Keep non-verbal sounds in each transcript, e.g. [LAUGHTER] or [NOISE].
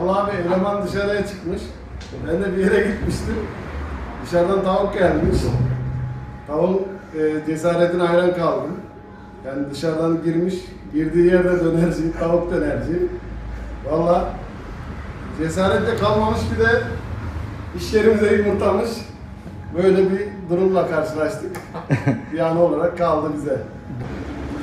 Allah abi eleman dışarıya çıkmış. Ben de bir yere gitmiştim. Dışarıdan tavuk gelmiş. Tavuk e, cesaretine hayran kaldım. Yani dışarıdan girmiş, girdiği yerde dönerci, tavuk dönerci. Valla cesaretle kalmamış bir de iş yerimize yumurtamış. Böyle bir durumla karşılaştık. [LAUGHS] bir an olarak kaldı bize.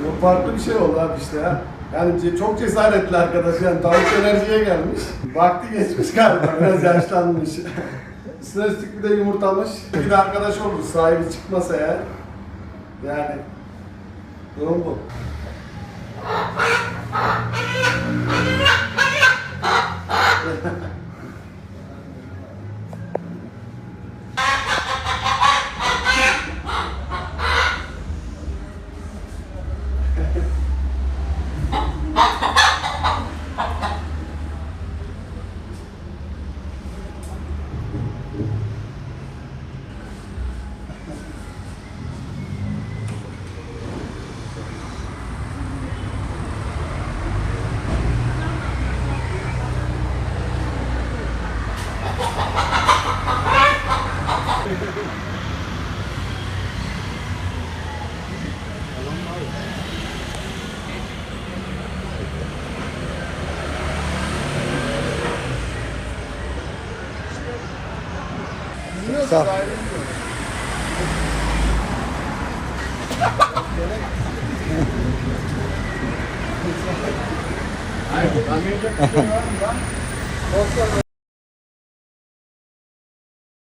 Çok farklı bir şey oldu abi işte ya. Yani ce- çok cesaretli arkadaş yani tavuk enerjiye gelmiş. Vakti geçmiş galiba biraz yaşlanmış. [LAUGHS] Üstüne üstlük bir de yumurtamış. Bir de arkadaş olmuş sahibi çıkmasa eğer. Yani durum bu. [LAUGHS] Sağ ol. Hayır, [LAUGHS]